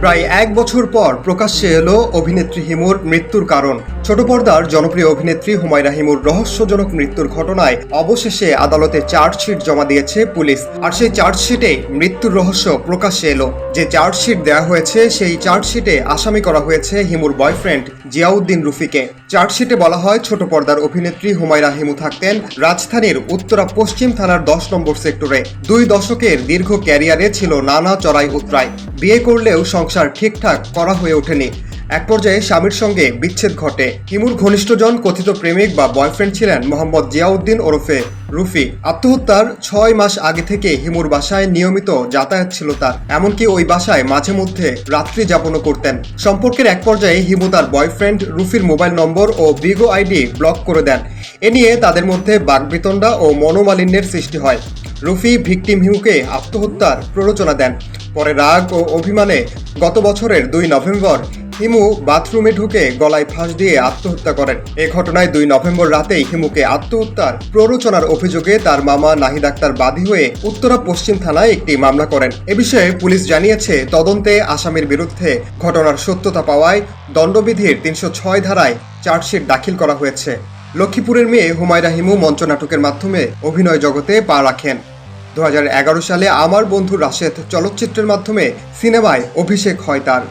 প্রায় এক বছর পর প্রকাশ্যে এলো অভিনেত্রী হিমুর মৃত্যুর কারণ। ছোট পর্দার জনপ্রিয় অভিনেত্রী হুমায়রা হিমুর রহস্যজনক মৃত্যুর ঘটনায় অবশেষে আদালতে চার্জশিট জমা দিয়েছে পুলিশ। আর সেই চার্জশিটে মৃত্যুর রহস্য প্রকাশ্যে এলো। যে চার্জশিট দেওয়া হয়েছে, সেই চার্জশিটে আসামি করা হয়েছে হিমুর বয়ফ্রেন্ড জিয়াউদ্দিন রুফিকে। চার্জশিটে বলা হয়, ছোট পর্দার অভিনেত্রী হুমায়রা হিমু থাকতেন রাজধানীর উত্তরা পশ্চিম থানার দশ নম্বর সেক্টরে। দুই দশকের দীর্ঘ ক্যারিয়ারে ছিল নানা চড়াই উতরাই বিয়ে করলেও সংসার ঠিকঠাক করা হয়ে ওঠেনি। এক পর্যায়ে স্বামীর সঙ্গে বিচ্ছেদ ঘটে। হিমুর ঘনিষ্ঠজন কথিত প্রেমিক বা বয়ফ্রেন্ড ছিলেন মোহাম্মদ জিয়াউদ্দিন ওরফে রুফি। আত্মহত্যার ছয় মাস আগে থেকে হিমুর বাসায় নিয়মিত যাতায়াত ছিল তার। এমনকি ওই বাসায় মাঝে মধ্যে রাত্রি যাপনও করতেন। সম্পর্কের এক পর্যায়ে হিমু তার বয়ফ্রেন্ড রুফির মোবাইল নম্বর ও বিগো আইডি ব্লক করে দেন। এ নিয়ে তাদের মধ্যে বাকবিতণ্ডা ও মনোমালিন্যের সৃষ্টি হয়। রুফি ভিকটিম হিমুকে আত্মহত্যার প্ররোচনা দেন। পরে রাগ ও অভিমানে গত বছরের দুই নভেম্বর হিমু বাথরুমে ঢুকে গলায় ফাঁস দিয়ে আত্মহত্যা করেন। এ ঘটনায় দুই নভেম্বর রাতেই হিমুকে আত্মহত্যার প্ররোচনার অভিযোগে তার মামা নাহিদ আক্তার বাদী হয়ে উত্তরা পশ্চিম থানায় একটি মামলা করেন। এ বিষয়ে পুলিশ জানিয়েছে, তদন্তে আসামির বিরুদ্ধে ঘটনার সত্যতা পাওয়ায় দণ্ডবিধির তিনশো ছয় ধারায় চার্জশিট দাখিল করা হয়েছে। লক্ষ্মীপুরের মেয়ে হুমায়রা হিমু মঞ্চনাটকের মাধ্যমে অভিনয় জগতে পা রাখেন। দু হাজার এগারো সালে আমার বন্ধু রাশেদ চলচ্চিত্রের মাধ্যমে সিনেমায় অভিষেক হয় তার।